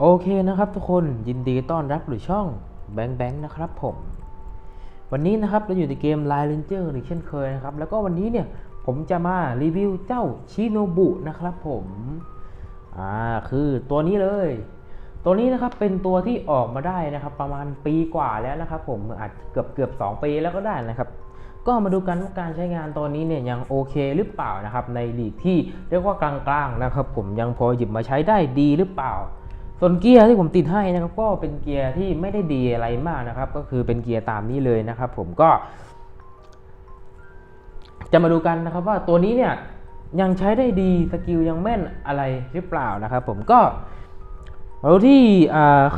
โอเคนะครับทุกคนยินดีต้อนรับหรือช่องแบงค์แบงค์นะครับผม วันนี้นะครับเราอยู่ในเกม Line Ranger อีกเช่นเคยนะครับ แล้วก็วันนี้เนี่ยผมจะมารีวิวเจ้าชิโนบุนะครับผมอ่าคือตัวนี้เลย ตัวนี้นะครับเป็นตัวที่ออกมาได้นะครับ ประมาณปีกว่าแล้วนะครับ ผมอาจเกือบเกือบ2ปีแล้วก็ได้นะครับ ก็มาดูกันว่าการใช้งานตอนนี้เนี่ยยังโอเคหรือเปล่านะครับ ในลีกที่เรียกว่ากลางๆนะครับ ผมยังพอหยิบมาใช้ได้ดีหรือเปล่า ส่วนเกียร์ที่ผมติดให้นะครับก็เป็นเกียร์ที่ไม่ได้ดีอะไรมากนะครับ ก็คือเป็นเกียร์ตามนี้เลยนะครับ ผมก็ จะมาดูกันนะครับว่าตัวนี้เนี่ยยังใช้ได้ดีสกิลยังแม่นอะไรหรือเปล่านะครับ ผมก็มาดูที่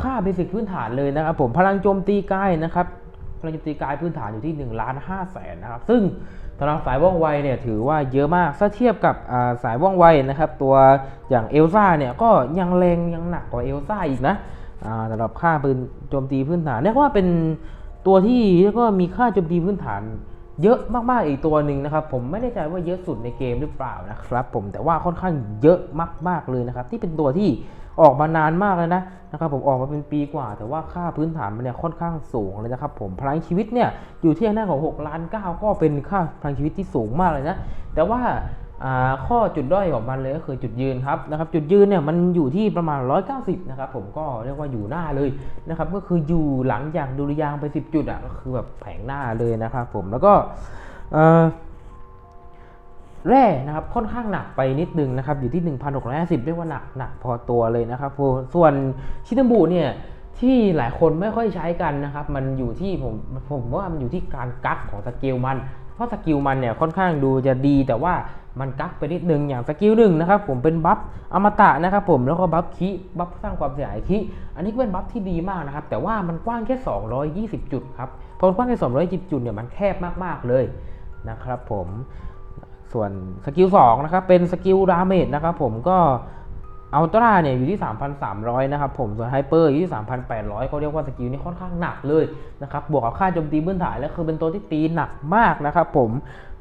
ค่าเบสิกพื้นฐานเลยนะครับ ผมพลังโจมตีกายนะครับ พลังโจมตีกายพื้นฐานอยู่ที่1ล้าน5แสนนะครับ ซึ่งสำหรับสายว่องไวเนี่ยถือว่าเยอะมากถ้าเทียบกับสายว่องไวนะครับ ตัวอย่างเอลซ่าเนี่ยก็ยังแรงยังหนักกว่าเอลซ่าอีกนะสำหรับค่าปืนโจมตีพื้นฐานเรียกว่าเป็นตัวที่เรียกว่ามีค่าโจมตีพื้นฐานเยอะมากๆอีกตัวหนึ่งนะครับ ผมไม่แน่ใจว่าเยอะสุดในเกมหรือเปล่านะครับ ผมแต่ว่าค่อนข้างเยอะมากๆเลยนะครับ ที่เป็นตัวที่ ออกมานานมากเลยนะนะครับผมออกมาเป็นปีกว่า แต่ว่าค่าพื้นฐานมันเนี่ยค่อนข้างสูงเลยนะครับผมพลังชีวิตเนี่ยอยู่ที่หน้าของ6ล้าน9ก็เป็นค่าพลังชีวิตที่สูงมากเลยนะแต่ว่าอ่าข้อจุดด้อยของมันเลยก็คือจุดยืนครับนะครับจุดยืนเนี่ยมันอยู่ที่ประมาณ 190 นะครับผมก็เรียกว่าอยู่หน้าเลยนะครับก็คืออยู่หลังจากดุริยางไป 10 จุดอะก็คือแบบแผงหน้าเลยนะครับผมแล้วก็ แร่นะครับค่อนข้างหนักไปนิดนึงนะครับอยู่ที่ 1,650เรียกว่าหนักหนักพอตัวเลยนะครับส่วนชินบุเนี่ยที่หลายคนไม่ค่อยใช้กันนะครับ มันอยู่ที่ผมผมว่ามันอยู่ที่การกักของสกิลมัน เพราะสกิลมันเนี่ยค่อนข้างดูจะดี แต่ว่ามันกักไปนิดนึงอย่างสกิลหนึ่งนะครับผมเป็นบัฟอมตะนะครับผมแล้วก็บัฟคิบัฟสร้างความเสียหายคิอันนี้ก็เป็นบัฟที่ดีมากนะครับ แต่ว่ามันกว้างแค่ 220 จุดครับพอกว้างแค่220จุดเนี่ยมันแคบมากๆเลยนะครับผม ส่วนสกิล2นะครับเป็นสกิลดาเมจนะครับผมก็อัลตร้าเนี่ยอยู่ที่ 3,300 นะครับผม ส่วนไฮเปอร์อยู่ที่ 3,800เขาเรียกว่าสกิลนี่ค่อนข้างหนักเลยนะครับ บวกกับค่าโจมตีพื้นฐานแล้วคือเป็นตัวที่ตีหนักมากนะครับผม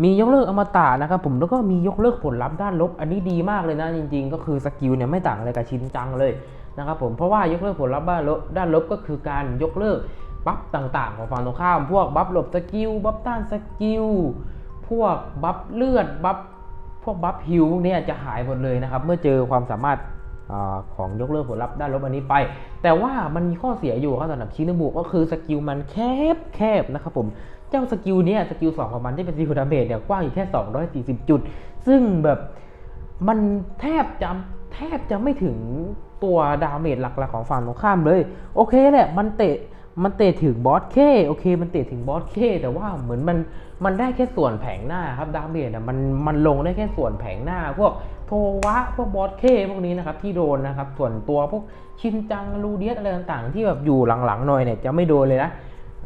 มียกเลิกอมตะนะครับผม แล้วก็มียกเลิกผลลัพธ์ด้านลบ อันนี้ดีมากเลยนะจริงๆ ก็คือสกิลเนี่ยไม่ต่างอะไรกับชินจังเลยนะครับผม เพราะว่ายกเลิกผลลัพธ์ด้านลบด้านลบก็คือการยกเลิกบัฟต่างๆ ของฝั่งตรงข้าม พวกบัฟหลบสกิล บัฟต้านสกิล พวกบัฟเลือดบัฟพวกบัฟฮิวเนี่ยจะหายหมดเลยนะครับ เมื่อเจอความสามารถอของยกเลิกผลลัพธ์ด้านลบอันนี้ไป แต่ว่ามันมีข้อเสียอยู่ครับสำหรับชินบุก็คือสกิลมันแคบแคบนะครับผมเจ้าสกิลเนี้ยสกิล2ของมันที่เป็นสกิลดาเมจเนี่ยกว้างอยู่แค่ 240 จุด ซึ่งแบบมันแทบจะแทบจะไม่ถึงตัวดาเมจหลักๆของฝั่งตรงข้ามเลย โอเคแหละมันเตะ มันเตะถึงบอสเคโอเค มันเตะถึงบอสเคแต่ว่าเหมือนมันมันได้แค่ส่วนแผงหน้าครับดาเมจอะมันมันลงได้แค่ส่วนแผงหน้า พวกโทวะพวกบอสเคพวกนี้นะครับที่โดนนะครับส่วนตัวพวกชินจังลูเดียสอะไรต่างๆ ที่แบบอยู่หลังๆหน่อยเนี่ยจะไม่โดนเลยนะ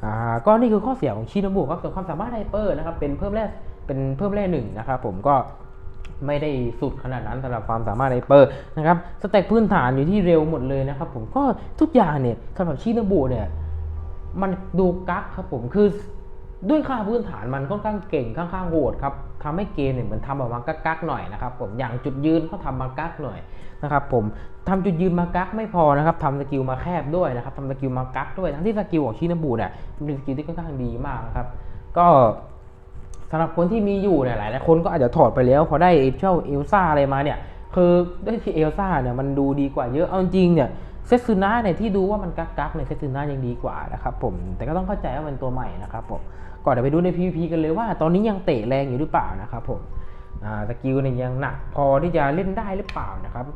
อ่าก็นี่คือข้อเสียของชินบุครับส่วนความสามารถไฮเปอร์นะครับเป็นเพิ่มแร่เป็นเพิ่มแร่หนึ่งนะครับผมก็ไม่ได้สุดขนาดนั้นสำหรับความสามารถไฮเปอร์นะครับสเต็กพื้นฐานอยู่ที่เร็วหมดเลยนะครับผมก็ทุกอย่างเนี่ยสำหรับชินบุเนี่ย มันดูกักครับผมคือด้วยค่าพื้นฐานมันค่อนข้างเก่งค่อนข้างโหดครับทำให้เกมเนี่ยมันทำออกมากักๆหน่อยนะครับผมอย่างจุดยืนเขาทำมากักหน่อยนะครับผมทำจุดยืนมากักไม่พอนะครับทำสกิลมาแคบด้วยนะครับทำสกิลมากักด้วยทั้งที่สกิลของชินบุเนี่ยเป็นสกิลที่ค่อนข้างดีมากนะครับ ก็สำหรับคนที่มีอยู่เนี่ยหลายหลายคนก็อาจจะถอดไปแล้วพอได้เอเจ้าเอลซ่าอะไรมาเนี่ยคือด้วยที่เอลซ่าเนี่ยมันดูดีกว่าเยอะเอาจริงเนี่ย เซซึนะเนี่ยที่ดูว่ามันกักกักเนี่ยเซซึนะยังดีกว่านะครับผมแต่ก็ต้องเข้าใจว่ามันตัวใหม่นะครับผมก่อนเดี๋ยวไปดูใน PVP กันเลยว่า ตอนนี้ยังเตะแรงอยู่หรือเปล่านะครับผมอ่าสกิลเนี่ยยังหนักพอที่จะเล่นได้หรือเปล่านะครับ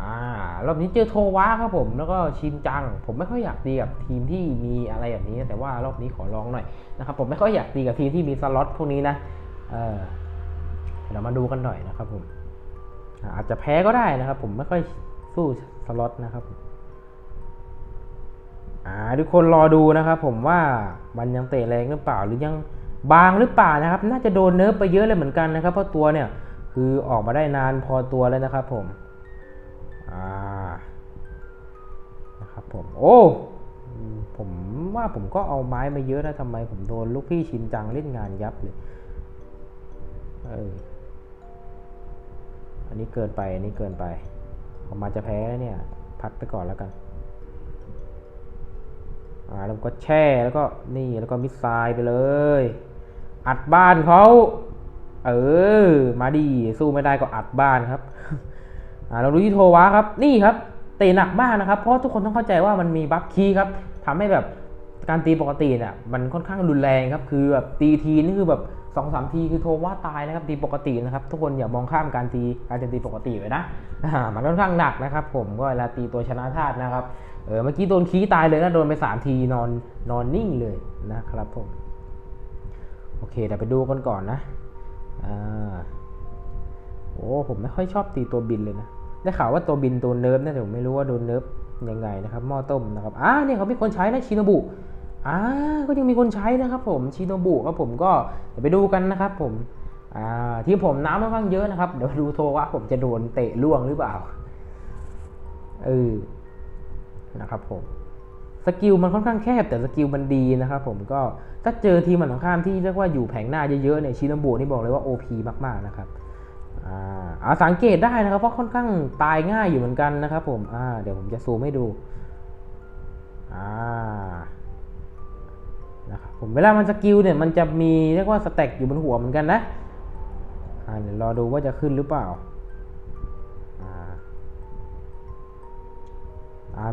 อ่ารอบนี้เจอโทวะครับผมแล้วก็ชินจัง ผมไม่ค่อยอยากตีกับทีมที่มีอะไรแบบนี้ แต่ว่ารอบนี้ขอลองหน่อยนะครับผมไม่ค่อยอยากตีกับทีมที่มีสล็อตพวกนี้นะเออเดี๋ยวมาดูกันหน่อยนะครับผมอาอาจจะแพ้ก็ได้นะครับ ผมไม่ค่อยสู้สล็อตนะครับผม อ่าทุกคนรอดูนะครับผมว่ามันยังเตะแรงหรือเปล่าหรือยังบางหรือเปล่านะครับ น่าจะโดนเนิร์ฟไปเยอะเลยเหมือนกันนะครับ เพราะตัวเนี่ยคือออกมาได้นานพอตัวแล้วนะครับผมอ่านะครับผมโอ้ผมว่าผมก็เอาไม้มาเยอะนะทำไมผมโดนลูกพี่ชินจังเล่นงานยับเลยเอออันนี้เกินไปอันนี้เกินไปผมมาจะแพ้เนี่ย พักไปก่อนแล้วกัน อ่าแล้วก็แช่แล้วก็นี่แล้วก็มิสไซล์ไปเลย อัดบ้านเขาเออ มาดีสู้ไม่ได้ก็อัดบ้านครับอ่าเราดูที่โทวะครับ นี่ครับเตะหนักมากนะครับ เพราะทุกคนต้องเข้าใจว่ามันมีบัฟคีย์ครับทำให้แบบการตีปกติเนี่ยมันค่อนข้างรุนแรงครับ คือแบบตีทีนี่คือแบบสองสามทีคือโทว่าตายนะครับตีปกตินะครับ ทุกคนอย่ามองข้ามการตีการจะตีปกติไว้นะมันค่อนข้างหนักนะครับ ผมก็เวลาตีตัวชนะธาตุนะครับ ออเมื่อกี้โดนคีย์ตายเลยนะโดนไปสามทีนอนนอนนิ่งเลยนะครับผม โอเคเดี๋ยวไปดูกันก่อนนะอ่าโอ้ผมไม่ค่อยชอบตีตัวบินเลยนะได้ข่าวว่าตัวบินตัวเนิร์ฟนะแต่ผมไม่รู้ว่าโดนเนิร์ฟยังไงนะครับหม้อต้มนะครับอ่าเนี่ยเขามีคนใช้นะชินบุอ่าก็ยังมีคนใช้นะครับผมชินบุครับผมก็เดี๋ยวไปดูกันนะครับ ผมอ่าทีมผมน้ำค่อนข้างเยอะนะครับเดี๋ยวดูโทรว่าผมจะโดนเตะล่วงหรือเปล่าเออ นะครับผมสกิลมันค่อนข้างแคบแต่สกิลมันดีนะครับผมก็ถ้าเจอทีมมันของข้ามที่เรียกว่าอยู่แผงหน้าเยอะๆเนี่ยชิโนบุนี่บอกเลยว่า OP มากๆนะครับอ่าอาสังเกตได้นะครับเพราะค่อนข้างตายง่ายอยู่เหมือนกันนะครับผมอ่าเดี๋ยวผมจะซูมให้ดูอ่านะครับผมเวลามันสกิลเนี่ยมันจะมีเรียกว่าสแต็กอยู่บนหัวเหมือนกันนะอ่าเดี๋ยวรอดูว่าจะขึ้นหรือเปล่า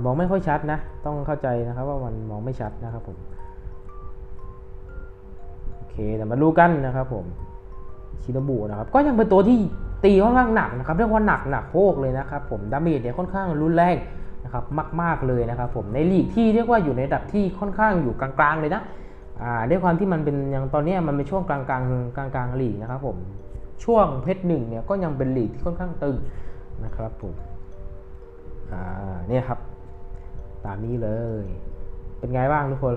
มองไม่ค่อยชัดนะ ต้องเข้าใจนะครับว่ามันมองไม่ชัดนะครับผม โอเคเดี๋ยวมาดูกันนะครับผมชินบุนะครับ ก็ยังเป็นตัวที่ตีค่อนข้างหนักนะครับ เรียกว่าหนักหนักโคกเลยนะครับผม ดาเมจเนี่ยค่อนข้างรุนแรงนะครับมาก ๆเลยนะครับผม ในลีกที่เรียกว่าอยู่ในระดับที่ค่อนข้างอยู่กลางๆเลยนะอ่าด้วยความที่มันเป็นอย่างตอนนี้มันเป็นช่วงกลางๆกลางกลางลีกนะครับผม ช่วงเพชรหนึ่งเนี่ยก็ยังเป็นลีกที่ค่อนข้างตึงนะครับผม อ่าเนี่ยครับ ตามนี้เลย เป็นไงบ้างทุกคน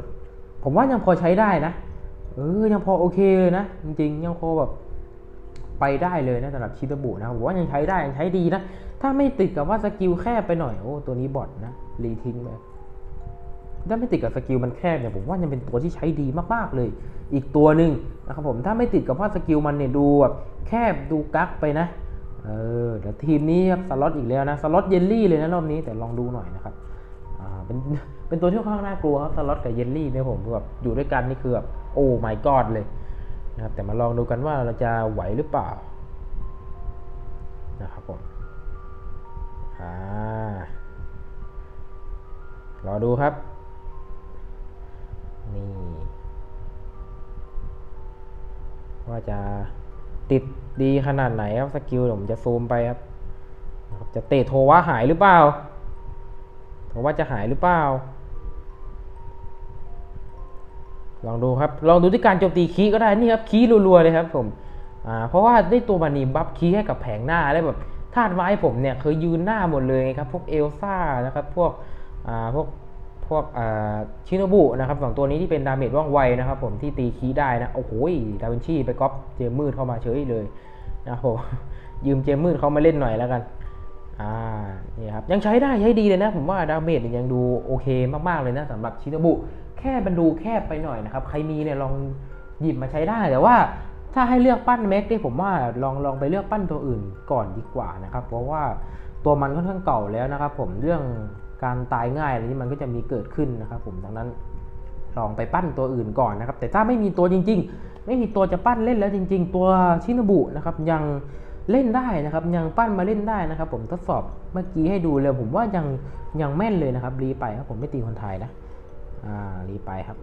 ผมว่ายังพอใช้ได้นะ เออ ยังพอโอเคเลยนะ จริงๆ ยังพอแบบไปได้เลยนะสำหรับชิตาบุนะผมว่ายังใช้ได้ ยังใช้ดีนะ ถ้าไม่ติดกับว่าสกิลแคบไปหน่อย โอ้ตัวนี้บอทนะรีทิ้งไปถ้าไม่ติดกับสกิลมันแคบเนี่ยผมว่ายังเป็นตัวที่ใช้ดีมากๆเลย อีกตัวหนึ่งนะครับผมถ้าไม่ติดกับว่าสกิลมันเนี่ยดูแบบแคบดูกักไปนะเออเดี๋ยวทีมนี้ครับสล็อตอีกแล้วนะสล็อตเยลลี่เลยนะรอบนี้แต่ลองดูหน่อยนะครับ เป็นเป็นตัวที่ค่อนข้างน่ากลัวครับสล็อตกับเยลลี่เนี่ยผมแบบอยู่ด้วยกันนี่คือแบบโอ้ my god เลยนะครับแต่มาลองดูกันว่าเราจะไหวหรือเปล่านะครับผมอ่ารอดูครับ นี่ ว่าจะติดดีขนาดไหนครับสกิลเดี๋ยวผมจะซูมไปครับนะครับ จะเตะโทว่าหายหรือเปล่า โทว่าจะหายหรือเปล่า ลองดูครับ ลองดูที่การโจมตีคีก็ได้ นี่ครับคีรัวๆเลยครับผมเพราะว่าได้ตัวบานีบัฟคีให้กับแผงหน้าได้แบบธาตุไม้ผมเนี่ยเคยยืนหน้าหมดเลยครับ พวกเอลซ่านะครับ พวกพวกพวกชิโนบุนะครับสองตัวนี้ที่เป็นดาเมจว่องไวนะครับ ผมที่ตีคีได้นะ โอ้โหดาวินชีไปก๊อปเจมมืดเข้ามาเฉยเลยนะครับผมยืมเจมมืดเขามาเล่นหน่อยแล้วกัน อ่านี่ครับยังใช้ได้ใช้ดีเลยนะ ผมว่าดาเมจยังดูโอเคมากๆเลยนะสำหรับชิโนบุแค่มันดูแคบไปหน่อยนะครับ ใครมีเนี่ยลองหยิบมาใช้ได้แต่ว่าถ้าให้เลือกปั้นแม็กเนี่ยผมว่าลองลองไปเลือกปั้นตัวอื่นก่อนดีกว่านะครับ เพราะว่าตัวมันค่อนข้างเก่าแล้วนะครับ ผมเรื่องการตายง่ายอะไรนี้มันก็จะมีเกิดขึ้นนะครับผมดังนั้นลองไปปั้นตัวอื่นก่อนนะครับ แต่ถ้าไม่มีตัวจริง ๆ ไม่มีตัวจะปั้นเล่นแล้วจริง ๆ ตัวชินบุนะครับยัง เล่นได้นะครับ ยังปั้นมาเล่นได้นะครับ ผมทดสอบเมื่อกี้ให้ดูเลยผมว่ายังยังแม่นเลยนะครับรีไปครับผมไม่ตีคนไทยนะอ่ารีไปครับ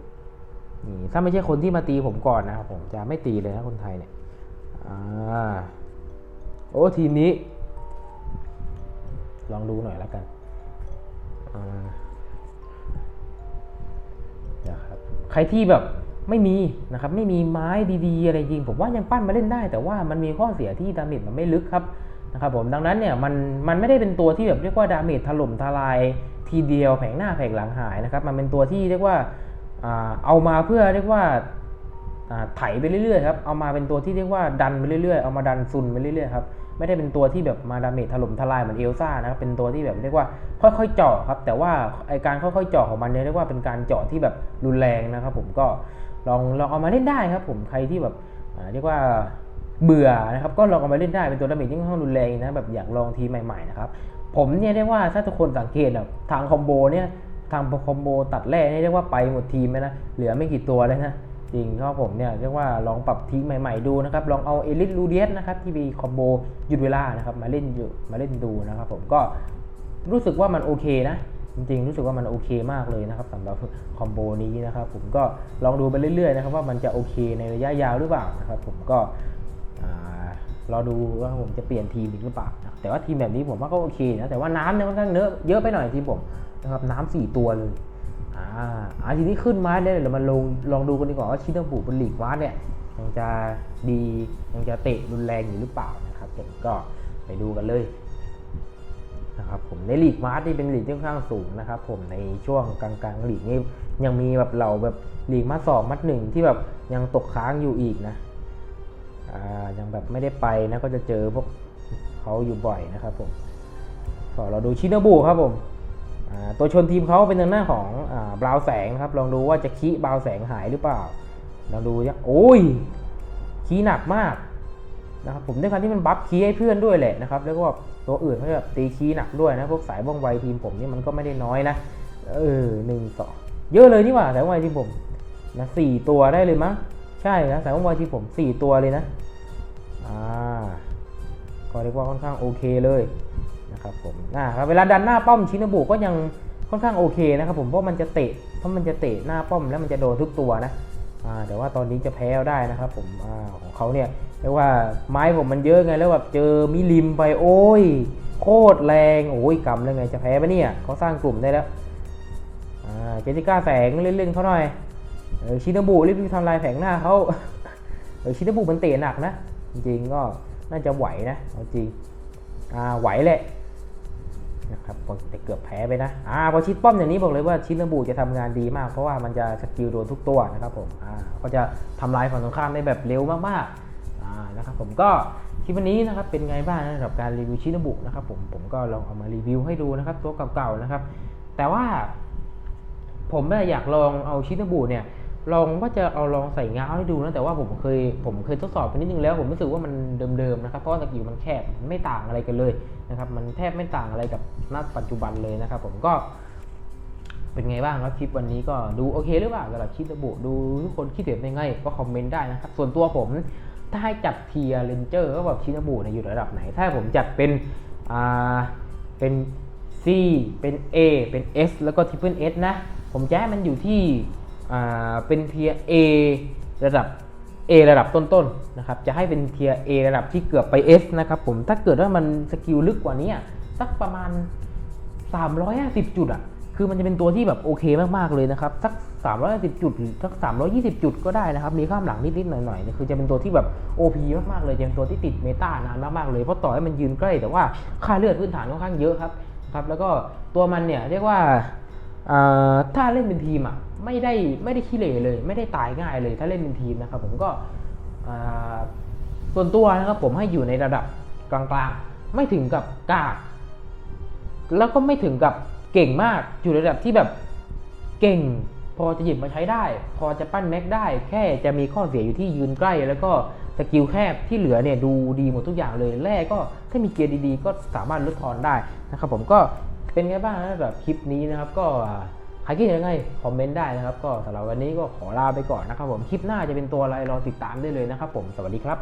นี่ถ้าไม่ใช่คนที่มาตีผมก่อนนะครับผมจะไม่ตีเลยนะคนไทยเนี่ยอ่าโอ้ทีนี้ ลองดูหน่อยแล้วกันอ่านะครับใครที่แบบ ไม่มีนะครับไม่มีไม้ดีๆ อะไรจริง ผมว่ายังปั้นมาเล่นได้ แต่ว่ามันมีข้อเสียที่ดาเมจมันไม่ลึกครับนะครับผมดังนั้นเนี่ยมันมันไม่ได้เป็นตัวที่แบบเรียกว่าดาเมจถล่มทลายทีเดียวแผงหน้าแผงหลังหายนะครับมันเป็นตัวที่เรียกว่าเอามาเพื่อเรียกว่าอ่าไถไปเรื่อยๆครับเอามาเป็นตัวที่เรียกว่าดันไปเรื่อยๆเอามาดันซุนไปเรื่อยๆครับไม่ได้เป็นตัวที่แบบมาดาเมจถล่มทลายเหมือนเอลซ่านะครับเป็นตัวที่แบบเรียกว่าค่อยๆเจาะครับแต่ว่าไอการค่อยๆเจาะของมันเนี่ยเรียกว่าเป็นการเจาะที่แบบรุนแรงนะครับผมก็ ลองลองเอามาเล่นได้ครับ ผมใครที่แบบเรียกว่าเบื่อนะครับก็ลองเอามาเล่นได้เป็นตัวดาเมจที่ค่อนข้างรุนแรงนะแบบอยากลองทีใหม่ๆนะครับผมเนี่ยเรียกว่าถ้าทุกคนสังเกตแบบทางคอมโบเนี่ยทางคอมโบตัดแร่นี่เรียกว่าไปหมดทีมไหมนะเหลือไม่กี่ตัวเลยนะจริงก็ผมเนี่ยเรียกว่าลองปรับทีใหม่ๆดูนะครับลองเอาเอลิสลูเดียสนะครับที่มีคอมโบหยุดเวลานะครับมาเล่นอยู่มาเล่นดูนะครับผมก็รู้สึกว่ามันโอเคนะ จริงๆ รู้สึกว่ามันโอเคมากเลยนะครับสำหรับคอมโบนี้นะครับผมก็ลองดูไปเรื่อยๆนะครับว่ามันจะโอเคในระยะยาวหรือเปล่านะครับผมก็รอดูว่าผมจะเปลี่ยนทีมอีกหรือเปล่านะแต่ว่าทีมแบบนี้ผมว่าก็โอเคนะ แต่ว่าน้ำเนี่ยค่อนข้างเยอะเยอะไปหน่อยทีมผมนะครับน้ำสี่ตัวเลย อ่าอ่าทีนี้ขึ้นมาเนี่ยเดี๋ยวมาลงลองดูกันดีกว่าว่าชินบุบนลีกวาสเนี่ยยังจะดียังจะเตะรุนแรงอยู่หรือเปล่านะครับผมก็ไปดูกันเลย นะครับผมในลีกมาร์นี่เป็นลีกที่ค่อนข้างสูงนะครับผมในช่วงกลางๆลีกนี่ยังมีแบบเราแบบลีกมาสองมัดหนึ่งที่แบบยังตกค้างอยู่อีกนะอ่ายังแบบไม่ได้ไปนะก็จะเจอพวกเขาอยู่บ่อยนะครับผมก็เราดูชินบุครับผมตัวชนทีมเขาเป็นทางหน้าของอบราว์แสงนะครับ ลองดูว่าจะคีบราว์แสงหายหรือเปล่าลองดูเนี่ยโอ้ยคีหนักมาก นะครับผมด้วยการที่มันบัฟคีให้เพื่อนด้วยแหละนะครับแล้วก็ตัวอื่นเขาแบบตีคีหนักด้วยนะพวกสายว่องไวทีมผมนี่มันก็ไม่ได้น้อยนะเออหนึ่งสองเยอะเลยนี่หว่าสายว่องไวทีมผมนะสี่ตัวได้เลยมั้งใช่นะสายว่องไวทีมผมสี่ตัวเลยนะอ่าก็เรียกว่าค่อนข้างโอเคเลยนะครับผมนะครับเวลาดันหน้าป้อมชินบุก็ยังค่อนข้างโอเคนะครับผมเพราะมันจะเตะเพราะมันจะเตะหน้าป้อมแล้วมันจะโดนทุกตัวนะ แต่ว่าตอนนี้จะแพ้ได้นะครับผมอของเขาเนี่ยเรียกว่าไม้ผมมันเยอะไงแล้วแบบเจอมิลิมไปโอ้ยโคตรแรงโอ้ยกำเลยไงจะแพ้ปะเนี่ยเขาสร้างกลุ่มได้แล้วเจสิก้าแสงเล่นๆเขาหน่อยเออชินบุรีบๆทำลายแผงหน้าเขาเออชินบุมันเตะหนักนะ จริงก็น่าจะไหวนะเอาจริงอ่าไหวแหละ นะครับแต่เกือบแพ้ไปนะอ่าพอชิดป้อมอย่างนี้บอกเลยว่าชินบุจะทำงานดีมาก เพราะว่ามันจะสกิลโดนทุกตัวนะครับผมอ่าก็จะทำลายฝั่งตรงข้ามได้แบบเร็วมากๆอ่านะครับผมก็คลิปวันนี้นะครับเป็นไงบ้างสำหรับการรีวิวชินบุนะครับผมผมก็ลองเอามารีวิวให้ดูนะครับตัวเก่าๆนะครับ แต่ว่าผมเนี่อยากลองเอาชินบุเนี่ย ลองว่าจะเอาลองใส่ง้าวให้ดูนะแต่ว่าผมเคยผมเคยทดสอบไปนิดนึงแล้ว ผมรู้สึกว่ามันเดิมๆนะครับเพราะว่าสกิลมันแคบไม่ต่างอะไรกันเลยนะครับมันแทบไม่ต่างอะไรกับณปัจจุบันเลยนะครับผมก็เป็นไงบ้างครับคลิปวันนี้ก็ดูโอเคหรือเปล่าสำหรับชินบุดูทุกคนคิดเห็นยังไงก็คอมเมนต์ได้นะครับส่วนตัวผมถ้าให้จัดเทียร์เรนเจอร์ก็แบบชินบุเนี่ยอยู่ระดับไหน ถ้าผมจัดเป็นอ่าเป็น C เป็น A เป็น S แล้วก็ Triple S นะ ผมจะให้มันอยู่ที่ เป็นเทีย A ระดับ A ระดับต้นๆนะครับ จะให้เป็นเทีย A ระดับที่เกือบไป S นะครับผม ถ้าเกิดว่ามันสกิลลึกกว่านี้สักประมาณ 350 จุดอะคือมันจะเป็นตัวที่แบบโอเคมากๆเลยนะครับ สัก 350 จุดหรือสัก 320 จุดก็ได้นะครับ มีข้ามหลังนิดๆหน่อยๆเนี่ยคือจะเป็นตัวที่แบบ OP มากๆเลย จะเป็นตัวที่ติดเมตานานมากๆเลย เพราะต่อให้มันยืนใกล้ แต่ว่าค่าเลือดพื้นฐานค่อนข้างเยอะครับ ครับ แล้วก็ตัวมันเนี่ยเรียกว่าถ้าเล่นเป็นทีมอะ ไม่ได้ไม่ได้ขี้เหร่เลย ไม่ได้ตายง่ายเลย ถ้าเล่นเป็นทีมนะครับ ผมก็ส่วนตัวนะครับผมให้อยู่ในระดับกลางๆ ไม่ถึงกับกากแล้วก็ไม่ถึงกับเก่งมากอยู่ในระดับที่แบบเก่ง พอจะหยิบมาใช้ได้ พอจะปั้นแม็กได้ แค่จะมีข้อเสียอยู่ที่ยืนใกล้ แล้วก็สกิลแคบที่เหลือเนี่ยดูดีหมดทุกอย่างเลยแรกก็ถ้ามีเกียร์ดีๆ ก็สามารถลดทอนได้นะครับผมก็เป็นไงบ้างนะแบบคลิปนี้นะครับก็ ครคิดยังไงคอมเมนต์ได้นะครับ ก็สำหรับวันนี้ก็ขอลาไปก่อนนะครับผมคลิปหน้าจะเป็นตัวอะไรรอติดตามได้เลยนะครับผมสวัสดีครับ